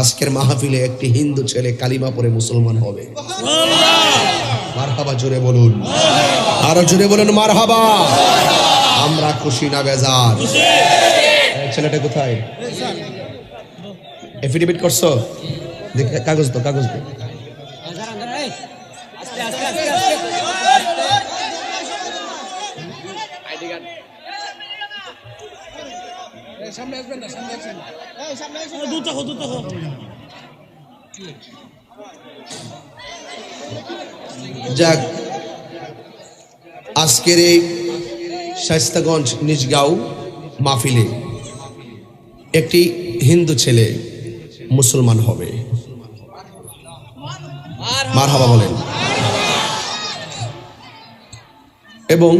আজকের মাহফিলে একটি হিন্দু ছেলে কালিমা পরে মুসলমান হবে। মারহাবা জোরে বলুন। আরও জোরে বলুন, মারহাবা। আমরা খুশি না বেজার? ছেলেটা কোথায়? এফিডেভিট করছ? দেখ, কাগজ তো কাগজ তো যাক, আজকের এই শাইস্তাগঞ্জ নিজগাঁও মাহফিলে একটি হিন্দু ছেলে মুসলমান হবে। মার হাবা বলেন। এবং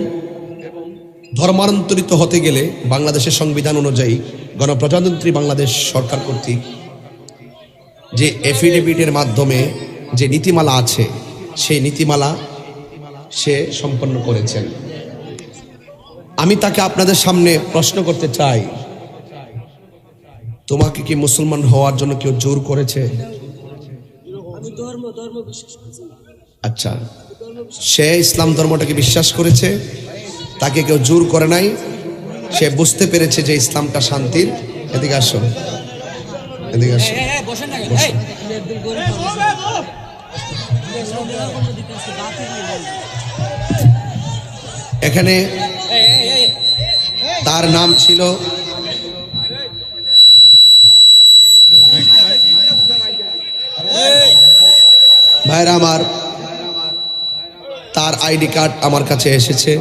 ধর্মান্তরিত হতে গেলে বাংলাদেশের সংবিধান অনুযায়ী গণপ্রজাতন্ত্রী বাংলাদেশ সরকার কর্তৃক যে এফিডেভিটের মাধ্যমে যে নীতিমালা আছে সেই নীতিমালা সে সম্পন্ন করেছেন। আমি তাকে আপনাদের সামনে প্রশ্ন করতে চাই তোমাকে কি মুসলমান হওয়ার জন্য কেউ জোর করেছে। আচ্ছা সে ইসলাম ধর্মটাকে বিশ্বাস করেছে তাকে কেউ জোর করে নাই? সে বুঝতে পেরেছে যে ইসলামটা শান্তির। এদিকে আসো। এদিকে আসো। নেই বলব। এখানে তার নাম ছিল ভাইরা আমার তার আইডি কার্ড আমার কাছে এসেছে।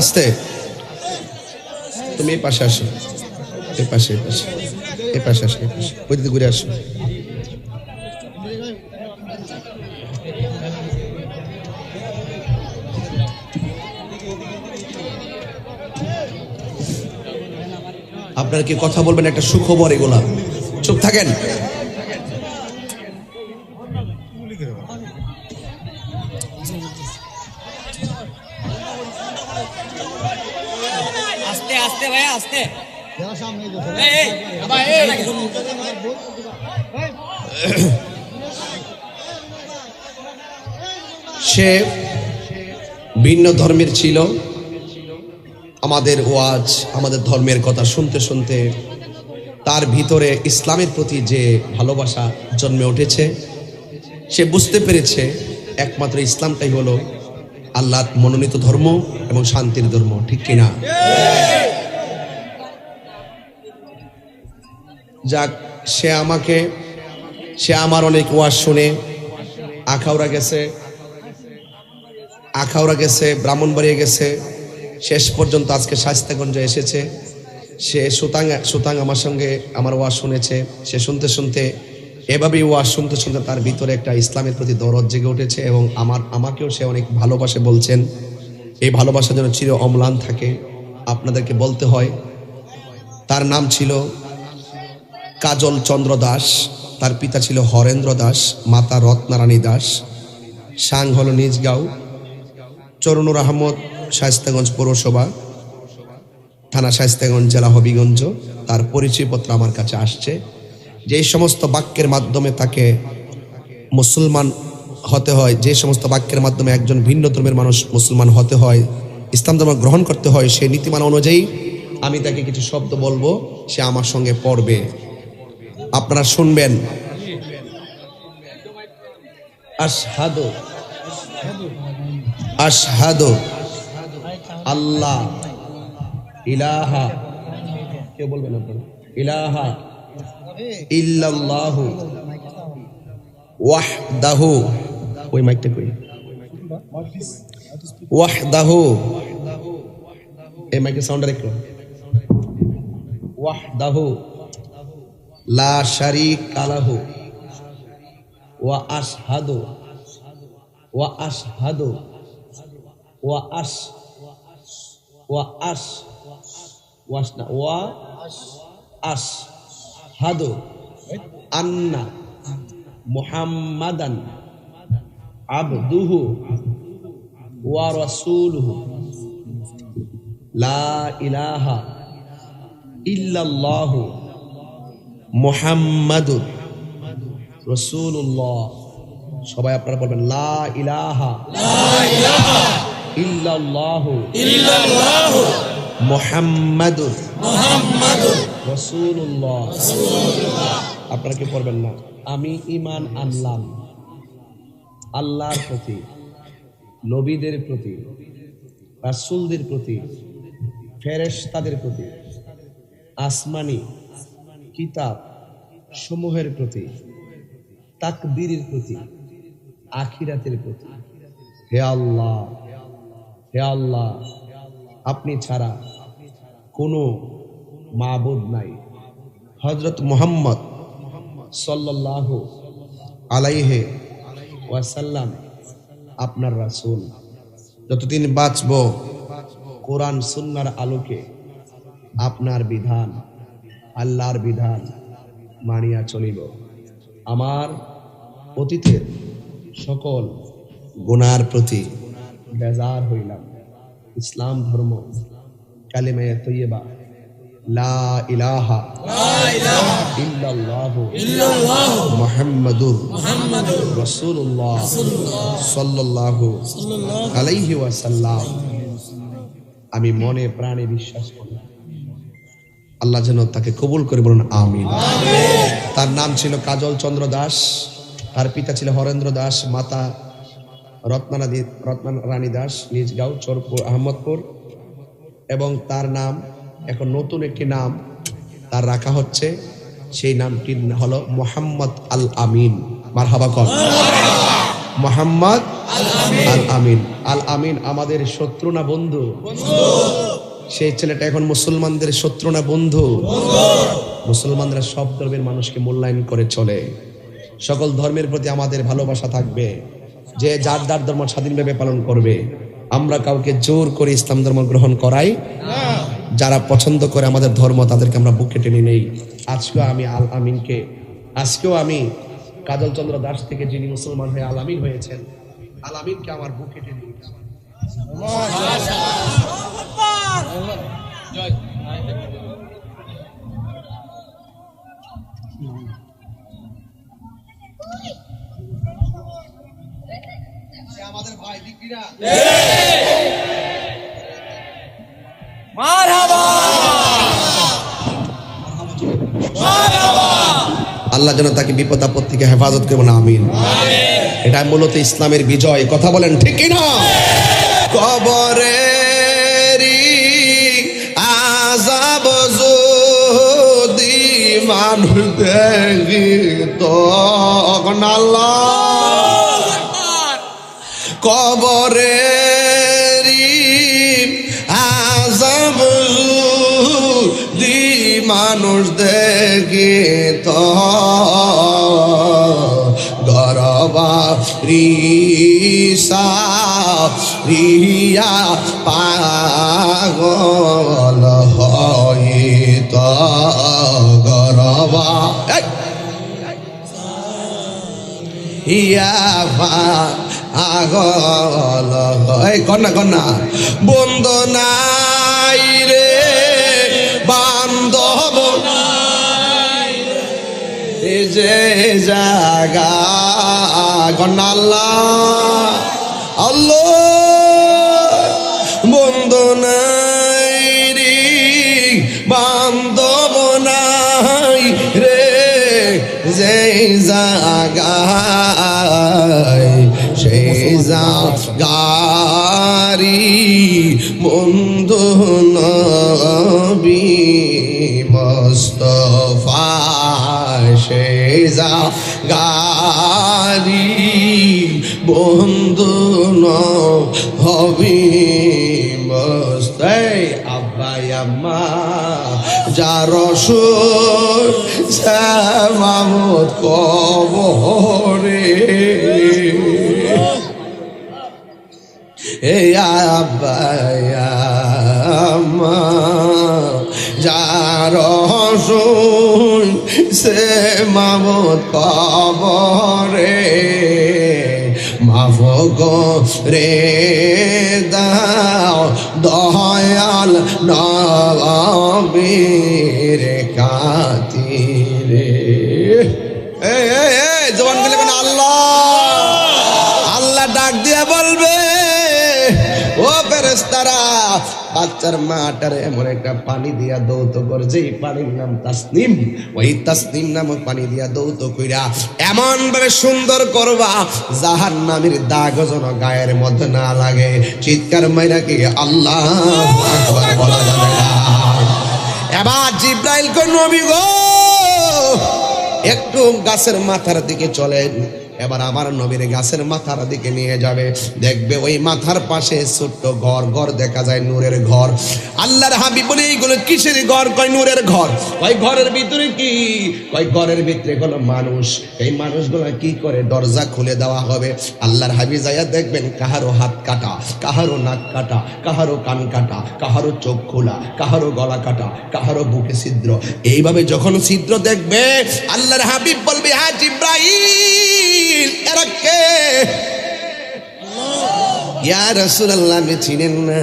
আসতে। তুমি এই পাশে আসো। এই পাশে এই পাশে। এই পাশে আসো, এই পাশে। ওই দিকে ঘুরে আসো। আপনারা কি কথা বলবেন? একটা সুখবর এগুলা। চুপ থাকেন। সে ভিন্ন ধর্মের ছিল। আমাদের ওয়াজ, আমাদের ধর্মের কথা শুনতে শুনতে তার ভিতরে ইসলামের প্রতি যে ভালোবাসা জন্মে উঠেছে, সে বুঝতে পেরেছে একমাত্র ইসলামটাই হলো আল্লাহ মনোনীত ধর্ম এবং শান্তির ধর্ম, ঠিক কিনা? যাক, সে আমাকে, সে আমার অনেক ওয়াজ শুনে আখাউড়া গেছে। আখাউড়া গেছে, ব্রাহ্মণবাড়িয়া গেছে, শেষ পর্যন্ত আজকে শাস্তাগঞ্জে এসেছে। সে সুতাং সুতাং আমার সঙ্গে আমার ওয়াজ শুনেছে। সে শুনতে শুনতে, এভাবেই ওয়াজ শুনতে শুনতে তার ভিতরে একটা ইসলামের প্রতি দরদ জেগে উঠেছে এবং আমার, আমাকেও সে অনেক ভালোবাসে বলছেন। এই ভালোবাসা যেন চির অম্লান থাকে, আপনাদেরকে বলতে হয়। তার নাম ছিল কাজল চন্দ্র দাস, তার পিতা ছিল হরেন্দ্র দাস, মাতা রত্নারানী দাস, সাং হল নিজগাঁও চরণুর আহমদ, শায়স্তাগঞ্জ পৌরসভা, থানা শায়স্তাগঞ্জ, জেলা হবিগঞ্জ, তার পরিচয়পত্র আমার কাছে আসছে। যে সমস্ত বাক্যের মাধ্যমে তাকে মুসলমান হতে হয় যে সমস্ত বাক্যের মাধ্যমে একজন ভিন্ন ধর্মের মানুষ মুসলমান হতে হয়, ইসলাম ধর্ম গ্রহণ করতে হয়, সেই নীতিমালা অনুযায়ী আমি তাকে কিছু শব্দ বলব, সে আমার সঙ্গে পড়বে। আপনারা শুনবেন। আশহাদু। আশহাদু আল্লাহ ইলাহা। কে বলবেন আপনারা? ইলাহা ইল্লাল্লাহু ওয়াহদাহু। ওই মাইকটা কই ওয়াহদাহু। এই মাইকের সাউন্ড একটু ওয়াহদাহু। লা শারীকা লাহু। ওয়া আশহাদু। ওয়া আশহাদু। ওয়া আশ ওয়া আশ ওয়াস না ওয়া আশ হাদু আন্না মুহাম্মাদান আবদুহু ওয়া রাসূলুহু লা ইলাহা ইল্লাল্লাহু মুহাম্মাদুর রাসূলুল্লাহ সবাই আপনারা বলবেন লা ইলাহা লা ইলাহা ইল্লাল্লাহু। মুহাম্মাদুর। রাসূলুল্লাহ। আপনারা কি পড়বেন না? আমি ঈমান আনলাম। আল্লাহর প্রতি নবীদের প্রতি রাসূলদের প্রতি ফেরেশতাদের প্রতি আসমানি কিতাব সমূহের প্রতি তাকবীরের প্রতি আখিরাতের প্রতি। হে আল্লাহ হে আল্লাহ, আপনি ছাড়া কোনো মাবুদ নাই। হজরত মোহাম্মদ সাল্লাল্লাহু আলাইহে ওয়াসাল্লাম আপনার রাসুল। যতদিন বাঁচব, কোরআন সুন্নার আলোকে আপনার বিধান, আল্লাহর বিধান মানিয়া চলিব। আমার অতীতের সকল গুনার প্রতি বেজার হইলাম। ইসলাম ধর্ম কালিমায়ে তৈয়বা লা ইলাহা ইল্লাল্লাহু মুহাম্মাদুর রাসূলুল্লাহ সাল্লাল্লাহু আলাইহি ওয়াসাল্লাম। আমি মনে প্রাণে বিশ্বাস করি। আল্লাহ যেন তাকে কবুল করে বলুন আমিন। তার নাম ছিল কাজল চন্দ্র দাস তার পিতা ছিল হরেন্দ্র দাস মাতা রত্নারানী রত্না রানী দাস, নিজ গাঁও চরপুর, আহমদপুর। এবং তার নাম, এখন নতুন একটি নাম, তার রাখা হচ্ছে। সেই নামটি হলো মোহাম্মদ আল আমিন। মারহাবা কর। মোহাম্মদ আল আমিন। আল আমিন আমাদের শত্রু না বন্ধু? সেই ছেলেটা এখন মুসলমানদের শত্রু না বন্ধু? মুসলমানরা সব ধর্মের মানুষকে মূল্যায়ন করে চলে। সকল ধর্মের প্রতি আমাদের ভালোবাসা থাকবে। যে যার যার ধর্ম স্বাধীনভাবে পালন করবে আমরা কাউকে জোর করে ইসলাম ধর্ম গ্রহণ করাই। যারা পছন্দ করে আমাদের ধর্ম তাদেরকে আমরা বুকে টেনে নেই। আজকেও আমি আল আমিনকে আজকেও আমি কাজল চন্দ্র দাস থেকে যিনি মুসলমান হয়ে আল আমিন হয়েছেন আল আমিনকে আমার বুকে টেনে নিয়েছি। আল্লাহ যেন তাকে বিপদ আপদ থেকে হেফাজত করব না আমিন। এটা মূলত ইসলামের বিজয়, কথা বলেন ঠিক না কবরে আজাব মানুষ দেখি আল্লাহ কবরে আজাব দি মানুষ দেখে তো গরবা রিসা রিয়া পাগল হইত গরবা এই! ইয়া আগল এই, কন্যা কন্যা। বন্ধ নাই রে, বান্ধব যে জাগা কন্যা আল্লাহ আল্লাহ। বন্ধ রে, বান্ধব রে। যে জাগায় সেই জাগারি বন্ধু নবী মস্তফা সেই জাগারি বন্ধু নবী মস্তাই আব্বাই আম্মা যার মামত কবরে এ যার সে মামত কবরে, মাফ রে দাও দয়াল কাতিরে। এই এই এই জবান গেলে আল্লাহ। আল্লাহ ডাক দিয়ে বলবে বাচ্চার মাটার এমন একটা পানি দিয়া দৌত করে যে পানির নাম তাসনিম। ওই তাসনিম নামক পানি দিয়া দৌত কইরা এমন ভাবে সুন্দর করবা জাহার নামের দাগ যেন গায়ের মধ্যে না লাগে। চিৎকার মাইরা কি আল্লাহ বলা যাবে এবার জিব্রাইল কোন নবী গো, একটু গাছের মাথার দিকে চলেন। এবার আমার নবীর গাছের মাথার দিকে নিয়ে যাবে। দেখবে ওই মাথার পাশে ছোট্ট ঘর ঘর দেখা যায় নূরের ঘর। আল্লাহর হাবি বলে, এইগুলো কিসের ঘর? কয়, নূরের ঘর। কয়, ঘরের ভিতরে কি? কয়, ঘরের ভিতরে কোনো মানুষ। এই মানুষগুলো কি করে দরজা খুলে দেওয়া হবে? আল্লাহর হাবি যাইয়া দেখবেন কাহারো হাত কাটা, কাহারো নাক কাটা, কাহারো কান কাটা, কাহারো চোখ খোলা, কাহারো গলা কাটা, কাহারো বুকে ছিদ্র। এইভাবে যখন ছিদ্র দেখবে, আল্লাহর হাবিব বলবে হ্যাঁ জিব্রাহিম এরা কে ইয়া রাসূলুল্লাহ আমি চিনেন না?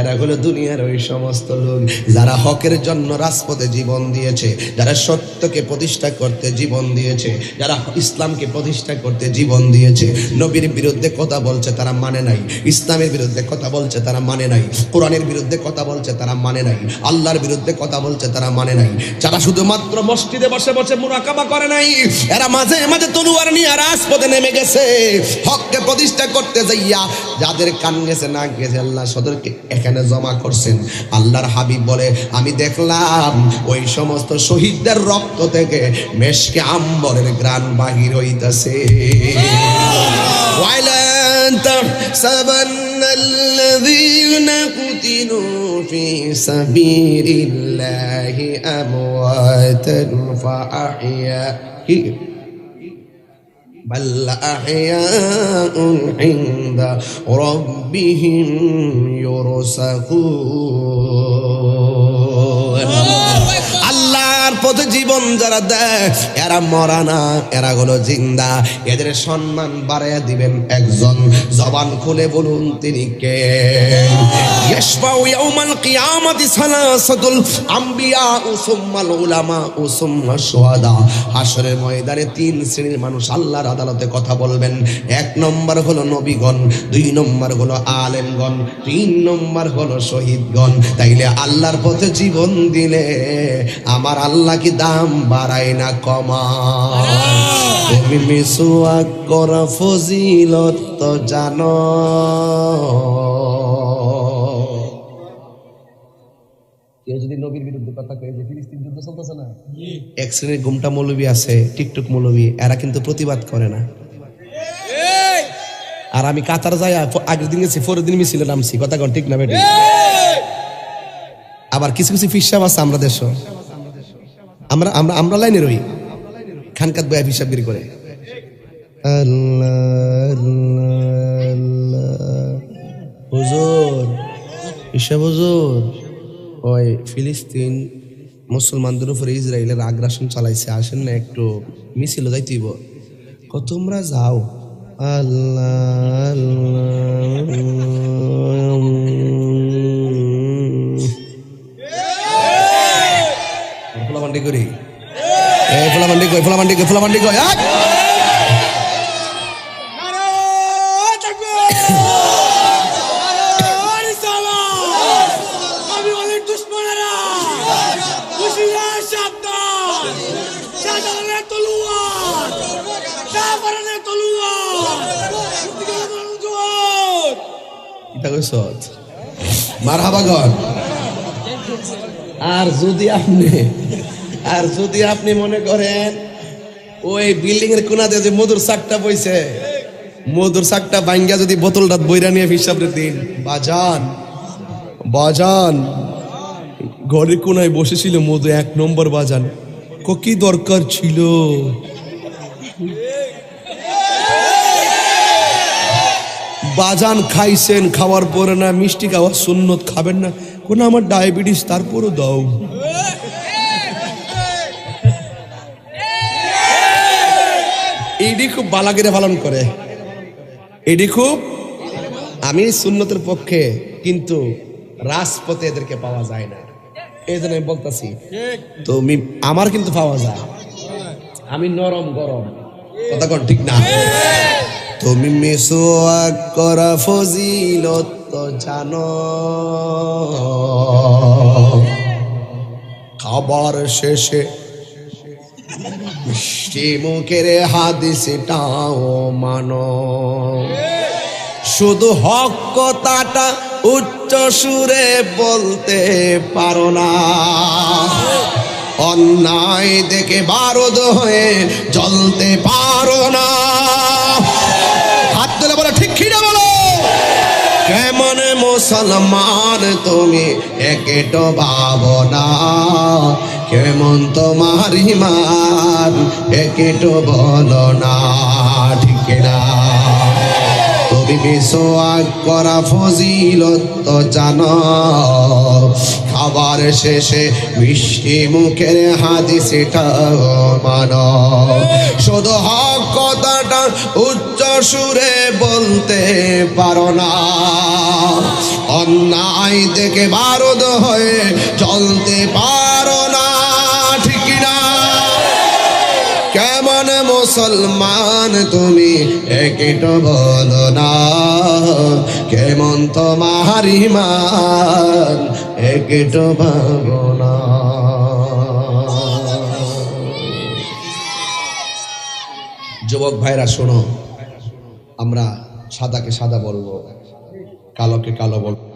এরা হলো দুনিয়ার ওই সমস্ত লোক যারা হকের জন্য রাজপথে জীবন দিয়েছে, যারা সত্যকে প্রতিষ্ঠা করতে জীবন দিয়েছে, যারা ইসলামকে প্রতিষ্ঠা করতে জীবন দিয়েছে। নবীর বিরুদ্ধে কথা বলছে, তারা মানে নাই। ইসলামের বিরুদ্ধে কথা বলছে, তারা মানে নাই। কোরআনের বিরুদ্ধে কথা বলছে, তারা মানে নাই। আল্লাহর বিরুদ্ধে কথা বলছে, তারা মানে নাই। যারা শুধুমাত্র মসজিদে বসে বসে মুরাকাবা করে নাই, এরা মাঝে মাঝে তলুয়ার নিয়ে রাজপথে নেমে গেছে। হককে প্রতিষ্ঠা করতে যাইয়া যাদের কান গেছে না গেছে আল্লাহ সদরকে এখানে জমা করছেন আল্লাহর হাবিব বলে আমি দেখলাম ওই সমস্ত শহীদদের রক্ত থেকে মেশকে আম্বরের গ্রান বাহির হইতাছে ولا تحسبن الذين قتلوا في سبيل الله أمواتا فأحياء بل أحياء عند ربهم يرزقون. আল্লাহর পথে জীবন যারা দেয়, এরা মরা না, এরা হলো জিন্দা। এদের সম্মান বাড়াইয়া দিবেন একজন। জবান খুলে বলুন, তিনি কে? ইয়াউমাল কিয়ামাতি সালাসাতুল আম্বিয়া ও সুম্মাল উলামা ও সুম্মা শুহাদা। হাসরের ময়দানে তিন শ্রেণির মানুষ আল্লাহর আদালতে কথা বলবেন। এক নম্বর হলো নবীগণ, দুই নম্বর হলো আলেমগণ, তিন নম্বর হলো শহীদগণ। তাইলে আল্লাহর পথে জীবন দিলে আমার আল্লাহ কি দাম বাড়ায় না কমায়? তুমি মিসুয়াক করা ফজিলত তো জানো। কেউ যদি নবীর বিরুদ্ধে কথা কয়ে যে ফিলিস্তিন যুদ্ধ চলতেছে না? এক শ্রেণির গুমটা মৌলবী আছে টিকটক মৌলবী এরা কিন্তু প্রতিবাদ করে না। আর আমি কাতার যাই আগের দিন গেছি পরের দিন মিছিলে নামছি। কথা কন ঠিক না বেটি? আবার কিছু কিছু ফিসাব আছে আমরা দেশ। আমরা আমরা আমরা লাইনে রই। খানকাত বয়া হিসাবগিরি করে হুজুর হিসাব হুজুর। ওই ফিলিস্তিন মুসলমানদের উপরে ইসরায়েলের আগ্রাসন চালাইছে, আসেন না একটু, মিছিল যাইতেইব। কত তোমরা যাও? আল্লাহ। তলুয়ার জোর এটা কইছ মারহাবাগন আর যদি আপনি আর যদি আপনি মনে করেন ওই বিল্ডিং এর কোনাতে যে মধুর শাকটা বইছে, মধুর শাকটা ভাঙ্গা যদি বোতলটা বইরা নিয়ে হিসাবে দিন। বাজান বাজান। ঘরের কোনায় বসেছিল মধু, এক নম্বর বাজান। ক, কি দরকার ছিল? বাজান খাইছেন, খাওয়ার পরে না মিষ্টি খাওয়া, সুন্নত খাবেন না। কোন আমার ডায়াবেটিস, তারপরও দাও। এইটি খুব বালাগিরে পালন করে। এটি খুব আমি সুন্নতের পক্ষে, কিন্তু রাজপথে এদেরকে পাওয়া যায় না। এই জন্য আমি বলতেছি, তুমি, আমার কিন্তু পাওয়া যায়। আমি নরম গরম। কথা কোন ঠিক না? তুমি মিসওয়াক করা ফজিলত তো জানো। খাবার শেষে মিষ্টি মুখের হাদিসটাও মানো। শুধু হক কথাটা উচ্চ সুরে বলতে পারো না। অন্যায় দেখে বারদ হয়ে জ্বলতে পারো না। হাত তুলে বলো, ঠিক খিড়ে বলো? কেমন মুসলমান তুমি একেট ভাবনা কেমন তোমার ইমান একেট বলো না, ঠিক না তুমি বিশ্বয়াগ করা ফজিলত তো জানো, খাবার শেষে মিষ্টি মুখের হাদি সেটা মানো। শুধু হক কথাটা উচ্চ সুরে বলতে পারো না। অন্যায় দেখে বারদ হয়ে চলতে পারো কেমন মুসলমান তুমি? একেট বলো না। কেমন তোমার ইমান একেট ভাবনা যুবক ভাইরা, শোনো। আমরা সাদাকে সাদা বলব, কালোকে কালো বলব।